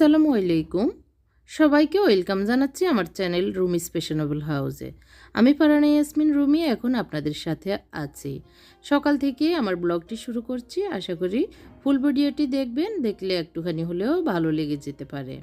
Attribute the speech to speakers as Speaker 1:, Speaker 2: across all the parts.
Speaker 1: আসসালামু আলাইকুম। সবাইকে ওয়েলকাম জানাচ্ছি আমার চ্যানেল রুমি স্পেশনেবল হাউসে। আমি পারানা ইয়াসমিন, রুমি এখন আপনাদের সাথে আছি। সকাল থেকে আমার ব্লগটি শুরু করছি। আশা করি ফুল ভিডিওটি দেখবেন, দেখলে একটুখানি হলেও ভালো লেগে যেতে পারে।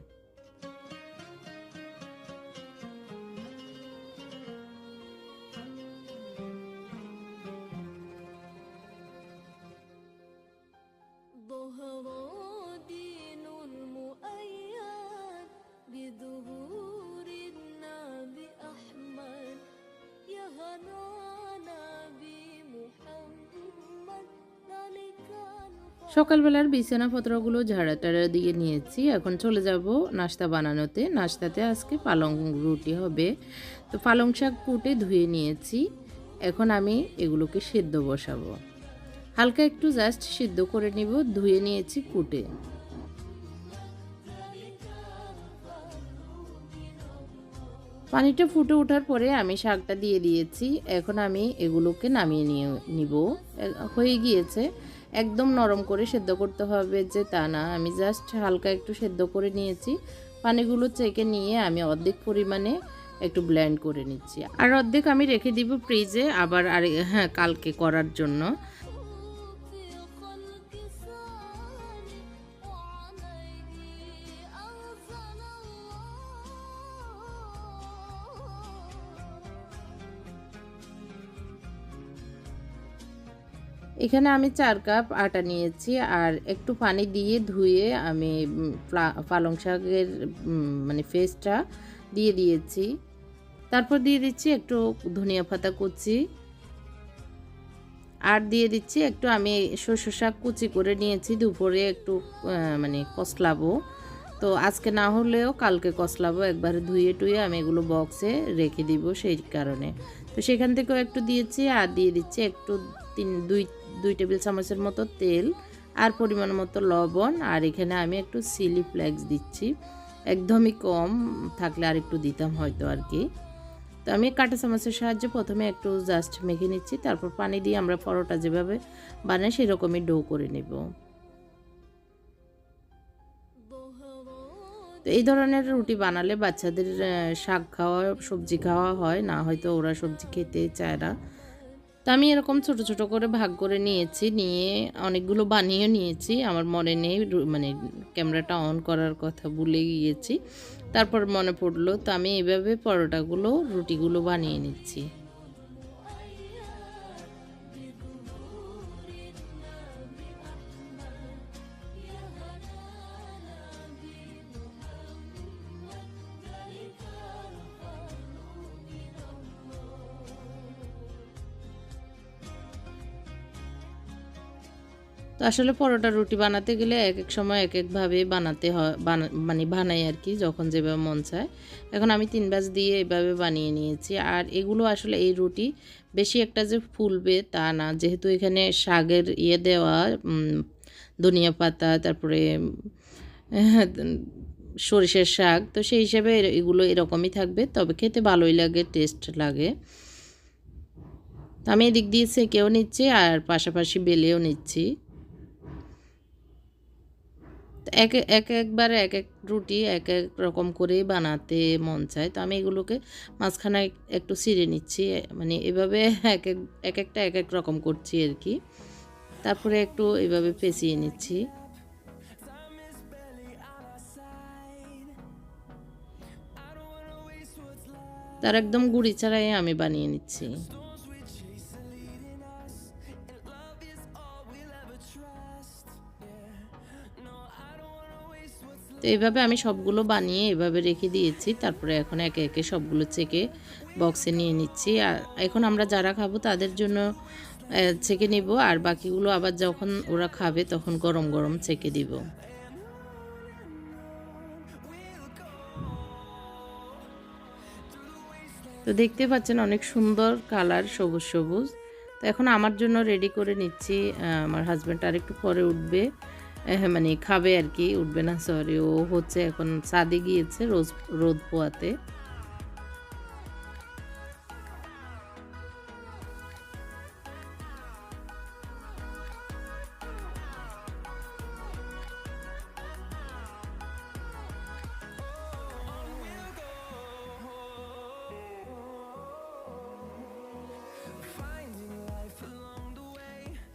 Speaker 1: সকালবেলার বিছানাপত্রগুলো ঝাড়া টাড়া দিয়ে নিয়েছি। এখন চলে যাব নাস্তা বানানোতে। নাস্তাতে আজকে পালং রুটি হবে। তো পালং শাক কুটে ধুয়ে নিয়েছি। এখন আমি এগুলোকে সেদ্ধ বসাবো। হালকা একটু জাস্ট সিদ্ধ করে নিব, ধুয়ে নিয়েছি কুটে। পানিটা ফুটে ওঠার পরে আমি শাকটা দিয়ে দিয়েছি। এখন আমি এগুলোকে নামিয়ে নিয়ে নিব। হয়ে গিয়েছে। একদম নরম করে সেদ্ধ করতে হবে যে তা না। আমি জাস্ট হালকা একটু সেদ্ধ করে নিয়েছি। পানিগুলো চেকে নিয়ে আমি অর্ধেক পরিমাণে একটু ব্ল্যান্ড করে নিচ্ছি। আর অর্ধেক আমি রেখে দিব ফ্রিজে আবার আর হ্যাঁ কালকে করার জন্য। এখানে আমি চার কাপ আটা নিয়েছি আর একটু পানি দিয়ে ধুয়ে আমি পালং শাকের মানে ফেসটা দিয়ে দিয়েছি। তারপর দিয়ে দিচ্ছি একটু ধনিয়া পাতা কুচি। আর দিয়ে দিচ্ছি একটু আমি শস্য শাক কুচি করে নিয়েছি, দুপুরে একটু মানে কসলাবো তো আজকে না হলেও কালকে কসলাবো একবারে ধুয়ে টুয়ে আমি এগুলো বক্সে রেখে দিব সেই কারণে। তো সেখান থেকেও একটু দিয়েছি আর দিয়ে দিচ্ছি একটু তিন, দুই দুই টেবিল চামচের মতো তেল, আর পরিমাণ মতো লবণ, আর এখানে আমি একটু সিলি ফ্লেক্স দিচ্ছি। একদমই কম থাকলে আর একটু দিতাম হয়তো আর কি। তো আমি কাঁটা চামচের সাহায্যে প্রথমে একটু জাস্ট মেখে নিচ্ছি, তারপর পানি দিয়ে আমরা পরোটা যেভাবে বানাই সেরকমই ডো করে নেব। তো এই ধরনের রুটি বানালে বাচ্চাদের শাক খাওয়া, সবজি খাওয়া হয়, না হয়তো ওরা সবজি খেতে চায় না। তো আমি এরকম ছোট ছোট করে ভাগ করে নিয়েছি, নিয়ে অনেকগুলো বানিয়ে নিয়েছি। আমার মনে নেই মানে ক্যামেরাটা অন করার কথা ভুলে গিয়েছি। তারপর মনে পড়ল, তো আমি এইভাবে পরোটাগুলো, রুটিগুলো বানিয়ে নিচ্ছি। তো আসলে পরোটা রুটি বানাতে গেলে এক এক সময় এক একভাবে বানাতে হয় মানে বানাই আর কি, যখন যেভাবে মন চায়। এখন আমি তিন বাজ দিয়ে এভাবে বানিয়ে নিয়েছি। আর এগুলো আসলে এই রুটি বেশি একটা যে ফুলবে তা না। যেহেতু এখানে শাকের ইয়ে দেওয়া ধনিয়া পাতা, তারপরে, সরিষার শাক, তো সেই হিসাবে এগুলো এরকমই থাকবে। তবে খেতে ভালোই লাগে, টেস্ট লাগে। তো আমি এদিক দিয়ে সেকেও নিচ্ছি আর পাশাপাশি বেলেও নিচ্ছি। এক এক একবার এক এক রুটি এক এক রকম করেই বানাতে মন চায়। তো আমি এগুলোকে মাঝখানে একটু ছিঁড়ে নিচ্ছি মানে এভাবে এক এক এক একটা এক এক রকম করছি আর কি। তারপরে একটু এভাবে পেঁচিয়ে নিচ্ছি। তার একদম গুড়ি ছাড়াই আমি বানিয়ে নিচ্ছি। এইভাবে আমি সবগুলো বানিয়ে এভাবে রেখে দিয়েছি। তারপরে এখন একে একে সবগুলো চেকে বক্সে নিয়ে নিচ্ছি। আর এখন আমরা যারা খাব তাদের জন্য ছেঁকে নিব। আর বাকিগুলো আবার যখন ওরা খাবে তখন গরম গরম ছেঁকে দিব। তো দেখতে পাচ্ছেন অনেক সুন্দর কালার সবুজ সবুজ। তো এখন আমার জন্য রেডি করে নিচ্ছি। আমার হাজব্যান্ড আর একটু পরে উঠবে। মানে খাবে আর কি, উঠবে না সরি ও হচ্ছে এখন সাদে গিয়েছে রোজ, রোদ পোয়াতে।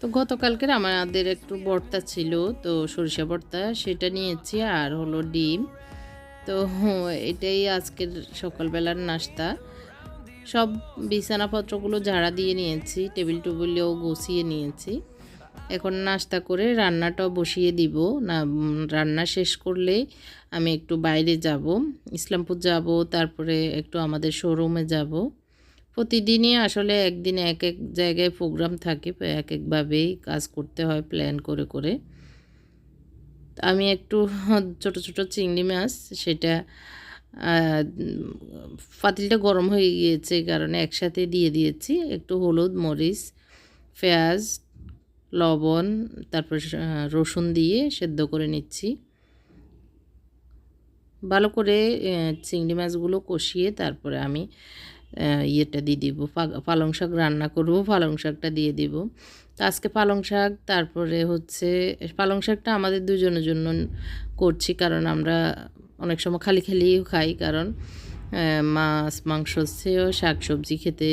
Speaker 1: তো গতকালকের আমাদের একটু ভর্তা ছিল, তো সরিষা ভর্তা সেটা নিয়েছি আর হলো ডিম। তো এটাই আজকের সকালবেলার নাস্তা। সব বিছানাপত্রগুলো ঝাড়া দিয়ে নিয়েছি টেবিল টেবিলেও গুছিয়ে নিয়েছি। এখন নাস্তা করে রান্নাটাও বসিয়ে দিব। না রান্না শেষ করলে আমি একটু বাইরে যাব। ইসলামপুর যাব, তারপরে একটু আমাদের শোরুমে যাব। প্রতিদিনই আসলে একদিন এক এক জায়গায় প্রোগ্রাম থাকে এক একভাবেই কাজ করতে হয় প্ল্যান করে করে। আমি একটু ছোট ছোট চিংড়ি মাছ সেটা আহ, পাতিলটা গরম হয়ে গিয়েছে কারণে একসাথে দিয়ে দিয়েছি। একটু হলুদ মরিচ পেঁয়াজ লবণ তারপর রসুন দিয়ে সেদ্ধ করে নিচ্ছি। ভালো করে চিংড়ি মাছগুলো কষিয়ে তারপরে আমি ইয়েটা দিয়ে দিব পালং শাক রান্না করব, পালং শাকটা দিয়ে দিব। তো আজকে পালং শাক, তারপরে হচ্ছে, পালং শাকটা আমাদের দুজনের জন্য করছি, কারণ আমরা অনেক সময় খালি খালিও খাই, কারণ মাছ, মাংস চেয়েও শাক সবজি খেতে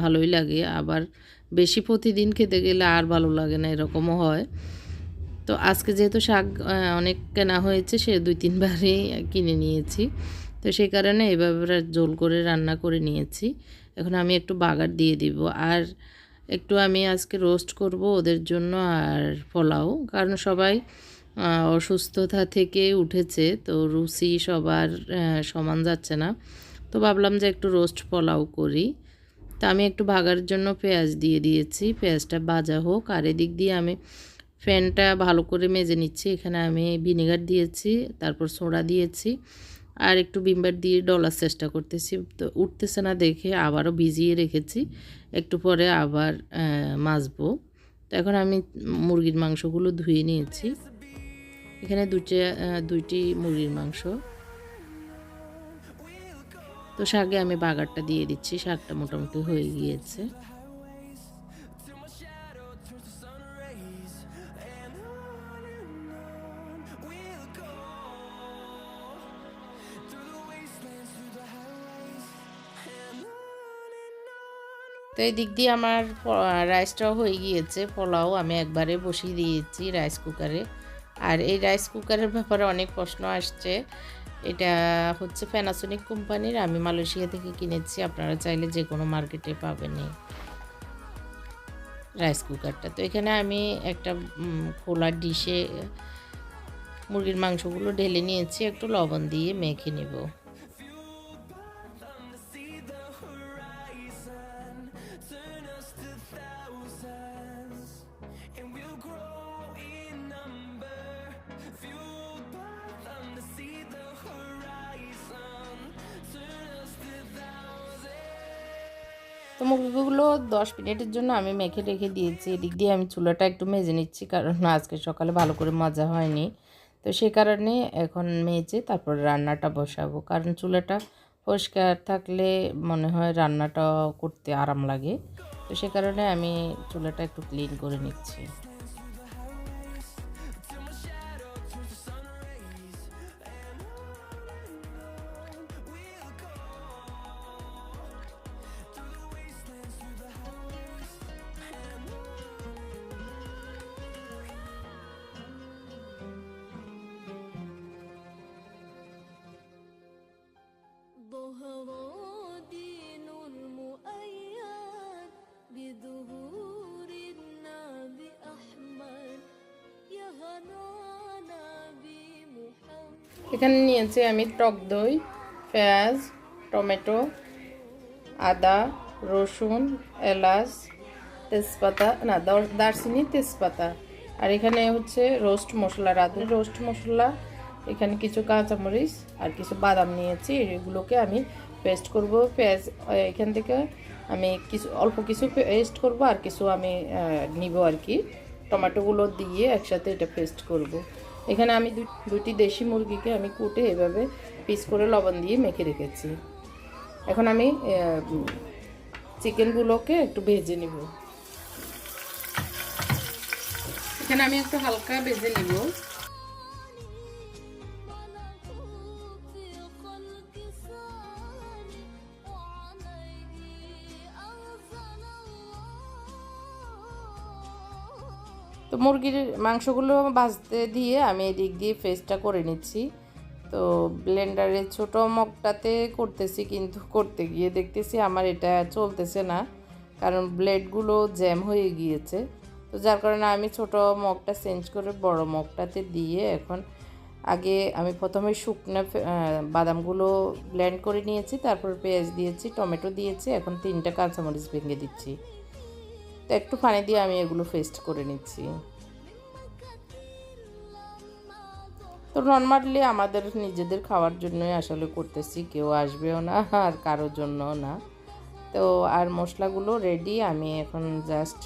Speaker 1: ভালোই লাগে। আবার বেশি প্রতিদিন খেতে গেলে আর ভালো লাগে না, এরকমও হয়। তো আজকে যেহেতু শাক অনেক কেনা হয়েছে, সে দুই তিনবারই কিনে নিয়েছি। তো সেই কারণে এভাবে জোল করে রান্না করে নিয়েছি। এখন আমি একটু বাগার দিয়ে দিব। আর একটু আমি আজকে রোস্ট করব ওদের জন্য আর পোলাও। কারণ সবাই অসুস্থতা থেকে উঠেছে, তো রুচি সবার সমান যাচ্ছে না। তো ভাবলাম যে একটু রোস্ট পোলাও করি। তা আমি একটু ভাগার জন্য পেঁয়াজ দিয়ে দিয়েছি। পেঁয়াজটা ভাজা হোক। আর এদিক দিয়ে আমি ফ্যানটা ভালো করে মেজে নিচ্ছি। এখানে আমি ভিনেগার দিয়েছি, তারপর সোডা দিয়েছি। আর একটু বিমবার দিয়ে ডলার চেষ্টা করতেছি। তো উঠতেছে না দেখে আবারও ভিজিয়ে রেখেছি। একটু পরে আবার মাজবো। তো এখন আমি মুরগির মাংসগুলো ধুয়ে নিয়েছি। এখানে আহ, দুইটি মুরগির মাংস। তো শাকে আমি বাগারটা দিয়ে দিচ্ছি। শাকটা মোটামুটি হয়ে গিয়েছে। এই দিক দিয়ে আমার রাইসটাও হয়ে গিয়েছে। পোলাও আমি একবারে বসিয়ে দিয়েছি রাইস কুকারে। আর এই রাইস কুকারের ব্যাপারে অনেক প্রশ্ন আসছে। এটা হচ্ছে প্যানাসোনিক কোম্পানির। আমি মালয়েশিয়া থেকে কিনেছি। আপনারা চাইলে যে কোনো মার্কেটে পাবেন রাইস কুকারটা। তো এখানে আমি একটা খোলা ডিশে মুরগির মাংসগুলো ঢেলে নিয়েছি। একটু লবণ দিয়ে মেখে নেব। তো মুরগিগুলো দশ মিনিটের জন্য আমি মেখে রেখে দিয়েছি। এদিক দিয়ে আমি চুলাটা একটু মেজে নিচ্ছি, কারণ আজকে সকালে ভালো করে মজা হয়নি। তো সে কারণে এখন মেজে তারপর রান্নাটা বসাবো, কারণ চুলাটা পরিষ্কার থাকলে মনে হয় রান্নাটা করতে আরাম লাগে। তো সে কারণে আমি চুলাটা একটু ক্লিন করে নিচ্ছি। এখানে নিয়েছি আমি টক দই, পেঁয়াজ, টমেটো, আদা, রসুন, এলাচ, তেজপাতা, না, দর- দারচিনি, তেজপাতা। আর এখানে হচ্ছে রোস্ট মশলা, রাঁধুনি রোস্ট মশলা, এখানে কিছু কাঁচামরিচ আর কিছু বাদাম নিয়েছি। এগুলোকে আমি পেস্ট করব, পেঁয়াজ এখান থেকে আমি কিছু, অল্প কিছু পেস্ট করব আর কিছু আমি নিব আর কি। টমেটোগুলো দিয়ে একসাথে এটা পেস্ট করব। এখানে আমি দুটি দেশি মুরগিকে আমি কুটে এভাবে পিস করে লবণ দিয়ে মেখে রেখেছি। এখন আমি চিকেনগুলোকে একটু ভেজে নিব। এখানে আমি একটু হালকা ভেজে নিব। তো মুরগির মাংসগুলো ভাজতে দিয়ে আমি এদিক দিয়ে ফেসটা করে নিচ্ছি। তো ব্লেন্ডারের ছোট মগটাতে করতেছি কিন্তু করতে গিয়ে দেখতেছি আমার এটা চলতেছে না, কারণ ব্লেডগুলো জ্যাম হয়ে গিয়েছে। তো যার কারণে আমি ছোট মগটা চেঞ্জ করে বড় মগটাতে দিয়ে এখন আগে আমি প্রথমে শুকনো বাদামগুলো ব্লেন্ড করে নিয়েছি, তারপর পেঁয়াজ দিয়েছি, টমেটো দিয়েছি, এখন তিনটা কাঁচামরিচ ভেঙে দিচ্ছি। তো একটু পানি দিয়ে আমি এগুলো পেস্ট করে নিচ্ছি। তো নর্মালি আমাদের নিজেদের খাওয়ার জন্যই আসলে করতেছি, কেউ আসবেও না আর কারোর জন্যও না। তো আর মশলাগুলো রেডি আমি এখন জাস্ট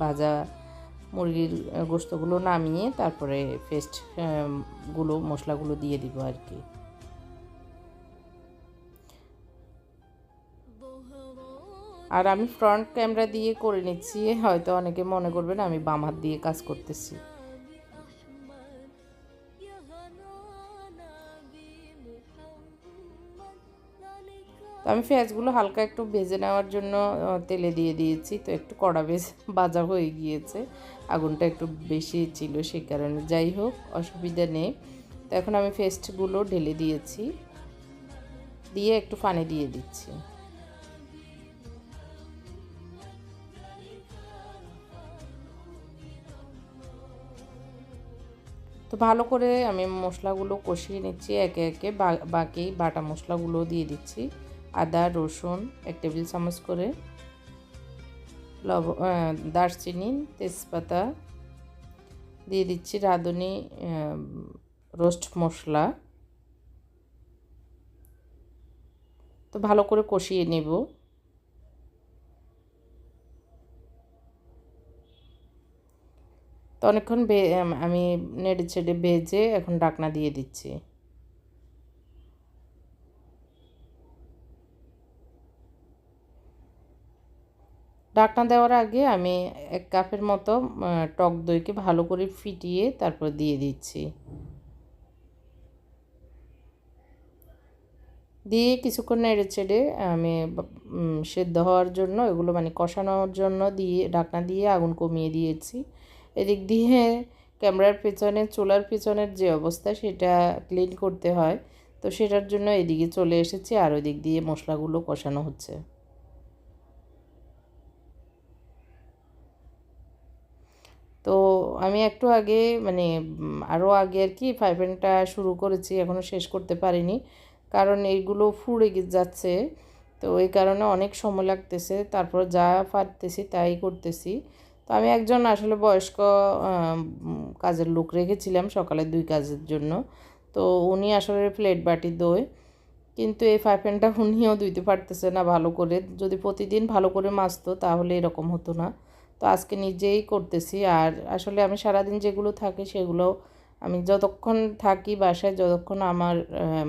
Speaker 1: ভাজা মুরগির গোস্তগুলো নামিয়ে তারপরে পেস্টগুলো, মশলাগুলো দিয়ে দিব আর কি। আর আমি ফ্রন্ট ক্যামেরা দিয়ে করে নিচ্ছি, হয়তো অনেকে মনে করবেন আমি বাম হাত দিয়ে কাজ করতেছি। তো আমি পেঁয়াজগুলো হালকা একটু ভেজে নেওয়ার জন্য তেলে দিয়ে দিয়েছি। তো একটু কড়া বেজ বাজা হয়ে গিয়েছে। আগুনটা একটু বেশি ছিল সে কারণে। যাই হোক, অসুবিধা নেই। তো এখন আমি ফেস্টগুলো ঢেলে দিয়েছি। দিয়ে একটু পানি দিয়ে দিচ্ছি। তো ভালো করে আমি মশলাগুলো কষিয়ে নিচ্ছি, একে একে বাকি বাটা মশলাগুলো দিয়ে দিচ্ছি। আদা, রসুন, এক টেবিল চামচ করে, লব দারচিনি, তেজপাতা দিয়ে দিচ্ছি রাঁধুনি রোস্ট মশলা। তো ভালো করে কষিয়ে নেব। তো অনেকক্ষণ আমি নেড়ে ছেড়ে ভেজে এখন ডাকনা দিয়ে দিচ্ছি। ডাকনা দেওয়ার আগে আমি এক কাপের মতো টক দইকে ভালো করে ফিটিয়ে তারপর দিয়ে দিচ্ছি। দিয়ে কিছুক্ষণ নেড়ে চেড়ে আমি সেদ্ধ হওয়ার জন্য, এগুলো মানে কষানোর জন্য দিয়ে ঢাকনা দিয়ে আগুন কমিয়ে দিয়েছি। এদিক দিয়ে ক্যামেরার পেছনে চুলার পেছনের যে অবস্থা, সেটা ক্লিন করতে হয়। তো সেটার জন্য এদিকে চলে এসেছি, আর ওই দিক দিয়ে মশলাগুলো কষানো হচ্ছে। তো আমি একটু আগে মানে আরও আগে আর কি ফাইভেনটা শুরু করেছি এখনও শেষ করতে পারিনি। কারণ এইগুলো ফুড়ে যাচ্ছে। তো এই কারণে অনেক সময় লাগতেছে, তারপর যা পারতেছি তাই করতেছি। তো আমি একজন আসলে বয়স্ক কাজের লোক রেখেছিলাম সকালে দুই কাজের জন্য। তো উনি আসলে প্লেট বাটি দোয় কিন্তু এই ফাইফেনটা উনিও ধুইতে পারতেছে না ভালো করে। যদি প্রতিদিন ভালো করে মাজতো তাহলে এরকম হতো না। তো আজকে নিজেই করতেছি আর আসলে আমি সারাদিন যেগুলো থাকে সেগুলো আমি যতক্ষণ থাকি বাসায়, যতক্ষণ আমার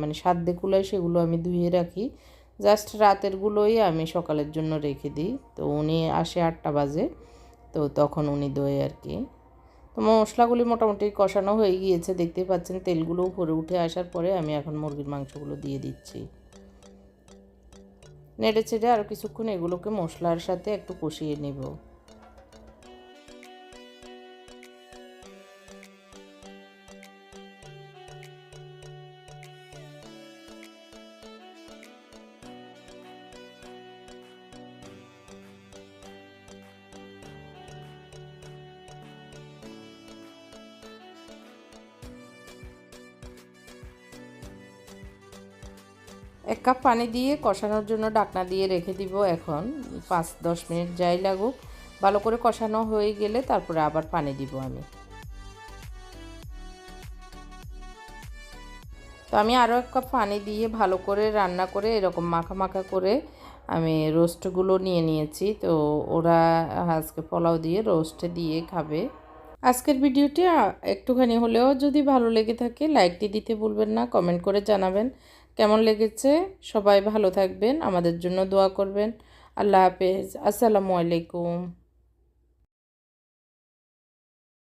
Speaker 1: মানে সাধ্যে কুলায় সেগুলো আমি ধুয়ে রাখি। জাস্ট রাতেরগুলোই আমি সকালের জন্য রেখে দিই। তো উনি আসে আটটা বাজে। তো তখন উনি দোয়ে আর কি। তো মশলাগুলি মোটামুটি কষানো হয়ে গিয়েছে, দেখতেই পাচ্ছেন তেলগুলো উপরে উঠে আসার পরে আমি এখন মুরগির মাংসগুলো দিয়ে দিচ্ছি। নেড়ে চেড়ে আরও কিছুক্ষণ এগুলোকে মশলার সাথে একটু কষিয়ে নেব। এক কাপ পানি দিয়ে কষানোর জন্য ডাকনা দিয়ে রেখে দিব এখন। পাঁচ, দশ মিনিট যাই লাগুক। ভালো করে কষানো হয়ে গেলে তারপরে আবার পানি দিব আমি। তো আমি আরও এক কাপ পানি দিয়ে ভালো করে রান্না করে এরকম মাখা মাখা করে আমি রোস্টগুলো নিয়ে নিয়েছি। তো ওরা আজকে পোলাও দিয়ে রোস্টে দিয়ে খাবে। আজকের ভিডিওটি একটুখানি হলেও যদি ভালো লেগে থাকে, লাইকটি দিতে ভুলবেন না, কমেন্ট করে জানাবেন। কেমন লেগেছে? সবাই ভালো থাকবেন আমাদের জন্য দোয়া করবেন। আল্লাহ হাফেজ। আসসালামু আলাইকুম।